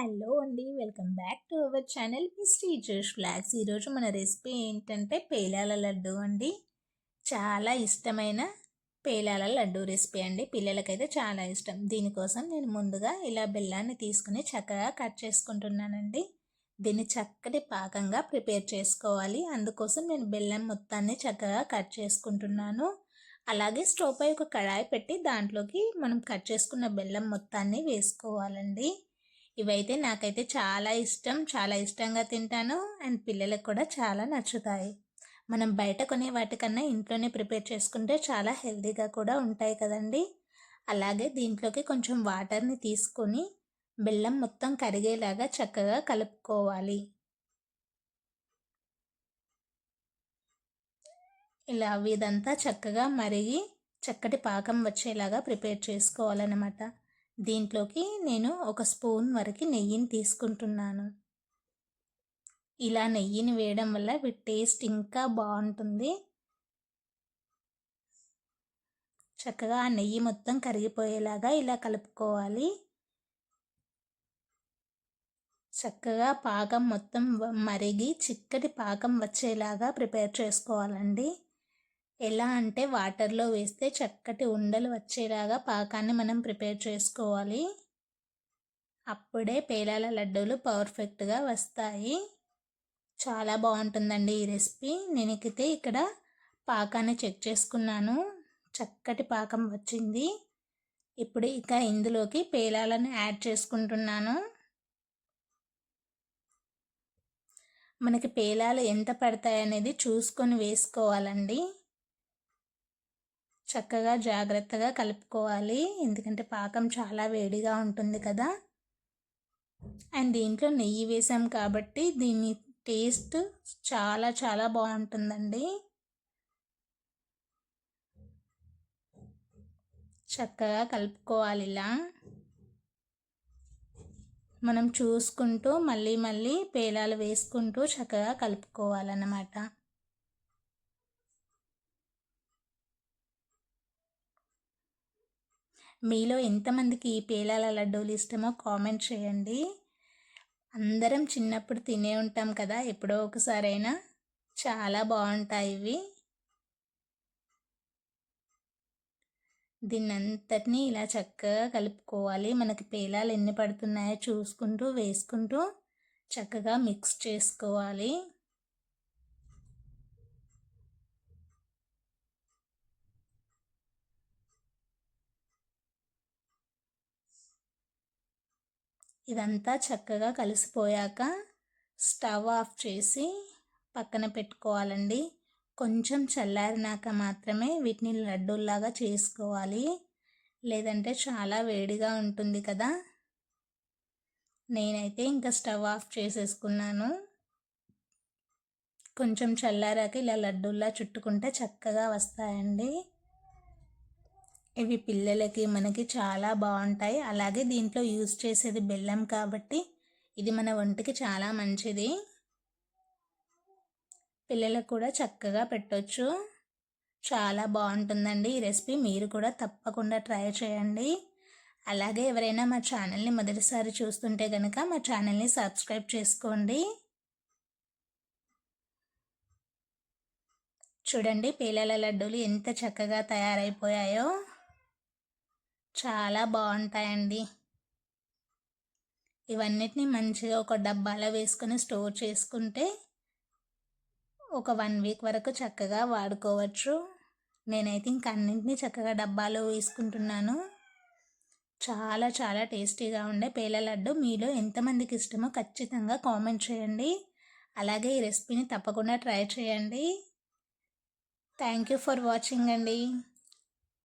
Hello అండి welcome back to our channel. Miss teachers flags. ఈరోజు మన రెసిపీ ఏంటంటే పేలాల లడ్డు అండి. చాలా ఇష్టమైన పేలాల లడ్డు రెసిపీ అండి. పిల్లలకైతే చాలా ఇష్టం. దీనికోసం నేను ముందుగా ఇలా బెల్లాన్ని తీసుకుని చక్కగా కట్ చేసుకుంటున్నానండి. దీన్ని చక్కటి పాకంగా ప్రిపేర్ చేసుకోవాలి. అందుకోసం నేను బెల్లం మొత్తాన్ని చక్కగా కట్ చేసుకుంటున్నాను. అలాగే స్టవ్ పై ఒక కడాయి పెట్టి దాంట్లోకి మనం కట్ చేసుకున్న బెల్లం మొత్తాన్ని వేసుకోవాలండి. ఇవైతే నాకైతే చాలా ఇష్టం చాలా ఇష్టంగా తింటాను అండ్ పిల్లలకు కూడా చాలా నచ్చుతాయి. మనం బయట కొనే వాటికన్నా ఇంట్లోనే ప్రిపేర్ చేసుకుంటే చాలా హెల్తీగా కూడా ఉంటాయి కదండి. అలాగే దీంట్లోకి కొంచెం వాటర్ని తీసుకొని బెల్లం మొత్తం కరిగేలాగా చక్కగా కలుపుకోవాలి. ఇలా ఇదంతా చక్కగా మరిగి చక్కటి పాకం వచ్చేలాగా ప్రిపేర్ చేసుకోవాలన్నమాట. దీంట్లోకి నేను ఒక స్పూన్ వరకు నెయ్యిని తీసుకుంటున్నాను. ఇలా నెయ్యిని వేయడం వల్ల టేస్ట్ ఇంకా బాగుంటుంది. చక్కగా ఆ నెయ్యి మొత్తం కరిగిపోయేలాగా ఇలా కలుపుకోవాలి. చక్కగా పాకం మొత్తం మరిగి చిక్కటి పాకం వచ్చేలాగా ప్రిపేర్ చేసుకోవాలండి. ఎలా అంటే వాటర్లో వేస్తే చక్కటి ఉండలు వచ్చేలాగా పాకాన్ని మనం ప్రిపేర్ చేసుకోవాలి. అప్పుడే పేలాల లడ్డూలు పర్ఫెక్ట్గా వస్తాయి. చాలా బాగుంటుందండి ఈ రెసిపీ. నేనైతే ఇక్కడ పాకాన్ని చెక్ చేసుకున్నాను. చక్కటి పాకం వచ్చింది. ఇప్పుడు ఇక ఇందులోకి పేలాలను యాడ్ చేసుకుంటున్నాను. మనకి పేలాలు ఎంత పడతాయనేది చూసుకొని వేసుకోవాలండి. చక్కగా జాగ్రత్తగా కలుపుకోవాలి. ఎందుకంటే పాకం చాలా వేడిగా ఉంటుంది కదా. అండ్ దీంట్లో నెయ్యి వేసాం కాబట్టి దీని టేస్ట్ చాలా చాలా బాగుంటుందండి. చక్కగా కలుపుకోవాలి ఇలా. మనం చూసుకుంటూ మళ్ళీ మళ్ళీ పేలాలు వేసుకుంటూ చక్కగా కలుపుకోవాలన్నమాట. మీలో ఎంతమందికి ఈ పేలాల లడ్డూలు ఇష్టమో కామెంట్ చేయండి. అందరం చిన్నప్పుడు తినే ఉంటాం కదా ఎప్పుడో ఒకసారైనా. చాలా బాగుంటాయి ఇవి. దీన్నంతటినీ ఇలా చక్కగా కలుపుకోవాలి. మనకి పేలాలు ఎన్ని పడుతున్నాయో చూసుకుంటూ వేసుకుంటూ చక్కగా మిక్స్ చేసుకోవాలి. ఇదంతా చక్కగా కలిసిపోయాక స్టవ్ ఆఫ్ చేసి పక్కన పెట్టుకోవాలండి. కొంచెం చల్లారినాక మాత్రమే వీటిని లడ్డూల్లాగా చేసుకోవాలి. లేదంటే చాలా వేడిగా ఉంటుంది కదా. నేనైతే ఇంకా స్టవ్ ఆఫ్ చేసేసుకున్నాను. కొంచెం చల్లారాక ఇలా లడ్డూల్లా చుట్టుకుంటే చక్కగా వస్తాయండి. ఇవి పిల్లలకి మనకి చాలా బాగుంటాయి. అలాగే దీంట్లో యూజ్ చేసేది బెల్లం కాబట్టి ఇది మన ఒంటికి చాలా మంచిది. పిల్లలకు కూడా చక్కగా పెట్టవచ్చు చాలా బాగుంటుందండి ఈ రెసిపీ. మీరు కూడా తప్పకుండా ట్రై చేయండి. అలాగే ఎవరైనా మా ఛానల్ని మొదటిసారి చూస్తుంటే కనుక మా ఛానల్ని సబ్స్క్రైబ్ చేసుకోండి. చూడండి పిల్లల లడ్డూలు ఎంత చక్కగా తయారైపోయాయో. చాలా బాగుంటాయండి. ఇవన్నిటిని మంచిగా ఒక డబ్బాలో వేసుకొని స్టోర్ చేసుకుంటే ఒక వన్ వీక్ వరకు చక్కగా వాడుకోవచ్చు. నేనైతే ఇంక అన్నింటినీ చక్కగా డబ్బాలో వేసుకుంటున్నాను. చాలా చాలా టేస్టీగా ఉండే పేల లడ్డు. మీలో ఎంతమందికి ఇష్టమో ఖచ్చితంగా కామెంట్ చేయండి. అలాగే ఈ రెసిపీని తప్పకుండా ట్రై చేయండి. థ్యాంక్ యూ ఫర్ వాచింగ్ అండి.